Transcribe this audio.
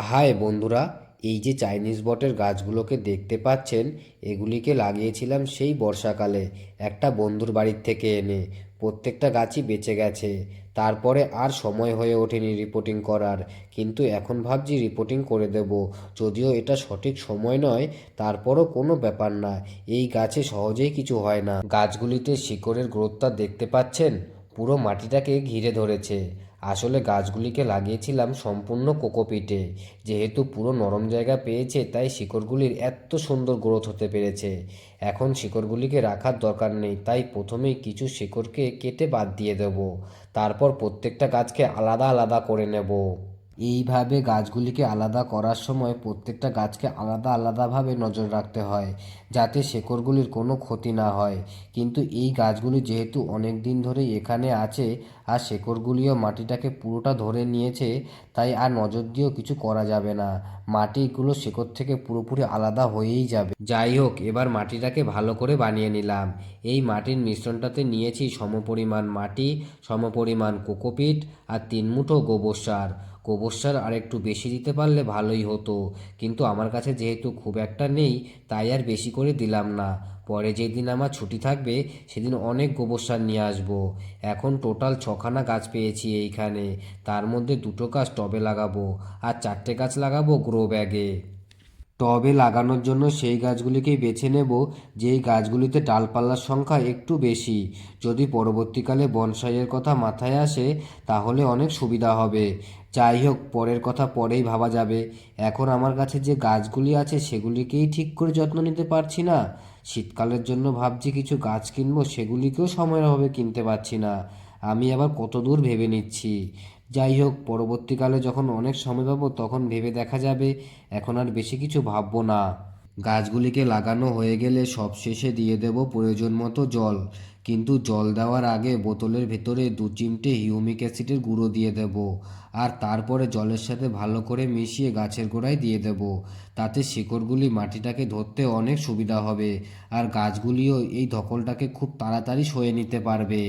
High বন্ধুরা, এই যে চাইনিজ বটের গাছগুলোকে দেখতে পাচ্ছেন, এগুলিকে লাগিয়েছিলাম সেই বর্ষাকালে, একটা বন্ধুর বাড়ির থেকে এনে। প্রত্যেকটা গাছই বেঁচে গেছে। তারপরে আর সময় হয়ে ওঠেনি রিপোর্টিং করার, কিন্তু এখন ভাবছি রিপোর্টিং করে দেব। যদিও এটা সঠিক সময় নয়, তারপরও কোনো ব্যাপার না, এই গাছে সহজেই কিছু হয় না। গাছগুলিতে শিকড়ের গ্রোথটা দেখতে পাচ্ছেন? পুরো মাটিটাকে ঘিরে ধরেছে। আসলে গাছগুলিকে লাগিয়েছিলাম সম্পূর্ণ কোকোপিটে। যেহেতু পুরো নরম জায়গা পেয়েছে, তাই শিকড়গুলির এত সুন্দর গ্রোথ হতে পেরেছে। এখন শিকড়গুলিকে রাখার দরকার নেই, তাই প্রথমেই কিছু শিকড়কে কেটে বাদ দিয়ে দেব। তারপর প্রত্যেকটা গাছকে আলাদা আলাদা করে নেব। এইভাবে গাছগুলিকে আলাদা করার সময় প্রত্যেকটা গাছকে আলাদা আলাদাভাবে নজর রাখতে হয়, যাতে শেকড়গুলির কোনো ক্ষতি না হয়। কিন্তু এই গাছগুলি যেহেতু অনেক দিন ধরেই এখানে আছে আর শেকড়গুলিও মাটিটাকে পুরোটা ধরে নিয়েছে, তাই আর নজর দিয়েও কিছু করা যাবে না। মাটিগুলো শেকড় থেকে পুরোপুরি আলাদা হয়েই যাবে। যাই হোক, এবার মাটিটাকে ভালো করে বানিয়ে নিলাম। এই মাটির মিশ্রণটাতে নিয়েছি সমপরিমাণ মাটি, সমপরিমাণ কোকোপিট আর তিন মুঠো গোবর সার। গোবর সার আর একটু বেশি দিতে পারলে ভালোই হতো। কিন্তু আমার কাছে যেহেতু খুব একটা নেই, তাই আর বেশি করে দিলাম না। পরে যেদিন আমার ছুটি থাকবে, সেদিন অনেক গোবর সার নিয়ে আসব। এখন টোটাল ছখানা গাছ পেয়েছি এইখানে। তার মধ্যে দুটো গাছ টবে লাগাবো, আর চারটে গাছ লাগাবো গ্রো ব্যাগে। টবে লাগানোর জন্য সেই গাছগুলিকেই বেছে নেব, যেই গাছগুলিতে ডালপালার সংখ্যা একটু বেশি। যদি পরবর্তীকালে বনসাইয়ের কথা মাথায় আসে, তাহলে অনেক সুবিধা হবে। যাই হোক, পরের কথা পরেই ভাবা যাবে। এখন আমার কাছে যে গাছগুলি আছে, সেগুলিকেই ঠিক করে যত্ন নিতে পারছি না। শীতকালের জন্য ভাবছি কিছু গাছ কিনবো, সেগুলিকেও সময়ের অভাবে কিনতে পারছি না। আমি আবার কত দূর ভেবে নিচ্ছি? যাই হোক, পরবর্তীকালে যখন অনেক সময় পাবো, তখন ভেবে দেখা যাবে, এখন আর বেশি কিছু ভাববো না। গাছগুলিকে লাগানো হয়ে গেলে সব শেষে দিয়ে দেব প্রয়োজন মতো জল। কিন্তু জল দেওয়ার আগে বোতলের ভেতরে দু চিমটে হিউমিক অ্যাসিডের গুঁড়ো দিয়ে দেব। আর তারপরে জলের সাথে ভালো করে মিশিয়ে গাছের গোড়ায় দিয়ে দেব। তাতে শিকড়গুলি মাটিটাকে ধরতে অনেক সুবিধা হবে। আর গাছগুলিও এই ধকলটাকে খুব তাড়াতাড়ি সয়ে নিতে পারবে।